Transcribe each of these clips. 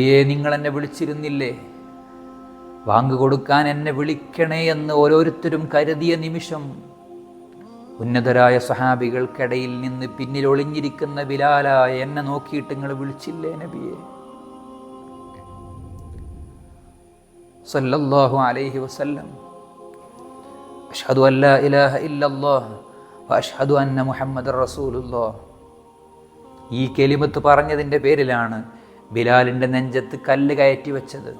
ഏ നിങ്ങൾ എന്നെ വിളിച്ചിരുന്നില്ലേ? വാങ്ങു കൊടുക്കാൻ എന്നെ വിളിക്കണേ എന്ന് ഓരോരുത്തരും കരുതിയ നിമിഷം ഉന്നതരായ സഹാബികൾക്കിടയിൽ നിന്ന് പിന്നിൽ ഒളിഞ്ഞിരിക്കുന്ന ബിലാലായ എന്നെ നോക്കിയിട്ട് നിങ്ങൾ വിളിച്ചില്ലേ നബിയെ? സല്ലല്ലാഹു അലൈഹി വസല്ലം. അഷ്ഹദു അല്ലാ ഇലാഹ ഇല്ലല്ലാഹ് അഷ്ഹദു അന്ന മുഹമ്മദ് റസൂലുള്ളാഹ്. ഈ കെലിമത്ത് പറഞ്ഞതിന്റെ പേരിലാണ് ബിലാലിന്റെ നെഞ്ചത്ത് കല്ല് കയറ്റി വെച്ചത്.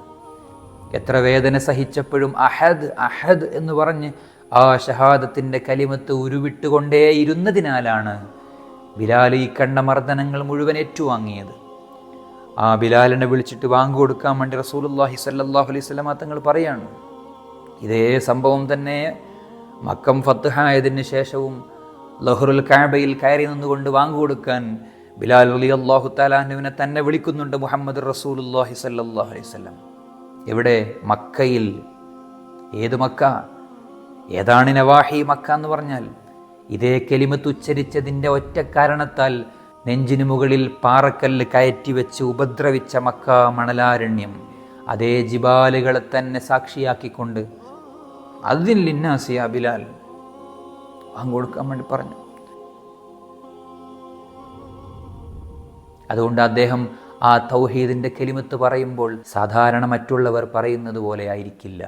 എത്ര വേദന സഹിച്ചപ്പോഴും അഹദ് അഹദ് എന്ന് പറഞ്ഞ് ആ ഷഹാദത്തിന്റെ കലിമത്ത് ഉരുവിട്ടുകൊണ്ടേയിരുന്നതിനാലാണ് ബിലാൽ ഈ കണ്ട മർദ്ദനങ്ങൾ മുഴുവൻ ഏറ്റുവാങ്ങിയത്. ആ ബിലാലിനെ വിളിച്ചിട്ട് വാങ്ങു കൊടുക്കാൻ വേണ്ടി റസൂലുല്ലാഹി സല്ലാഹു അലൈഹി സ്വലമ തങ്ങൾ പറയാണ്. ഇതേ സംഭവം തന്നെ മക്കം ഫത്തുഹായതിന് ശേഷവും ലഹ്റുൽ കാബയിൽ കയറി നിന്നുകൊണ്ട് വാങ്ങു കൊടുക്കാൻ ബിലാൽ അലി അള്ളാഹു താലാഹുവിനെ തന്നെ വിളിക്കുന്നുണ്ട് മുഹമ്മദ് റസൂലുല്ലാഹി സല്ലല്ലാഹു അലൈഹി വസല്ലം. എവിടെ? മക്കയിൽ. ഏത് മക്ക? ഏതാണ് നവാഹി മക്ക എന്ന് പറഞ്ഞാൽ ഇതേ കെലിമത്ത് ഉച്ചരിച്ചതിന്റെ ഒറ്റ കാരണത്താൽ നെഞ്ചിനു മുകളിൽ പാറക്കല്ല് കയറ്റി വെച്ച് ഉപദ്രവിച്ച മക്ക മണലാരണ്യം. അതേ ജിബാലുകളെ തന്നെ സാക്ഷിയാക്കിക്കൊണ്ട് അതിൽ ലിന്നാസിയ ബിലാൽ പങ്കൊടുക്കാൻ വേണ്ടി പറഞ്ഞു. അതുകൊണ്ട് അദ്ദേഹം ആ തൗഹീദിന്റെ കെലിമത്ത് പറയുമ്പോൾ സാധാരണ മറ്റുള്ളവർ പറയുന്നത് പോലെ ആയിരിക്കില്ല.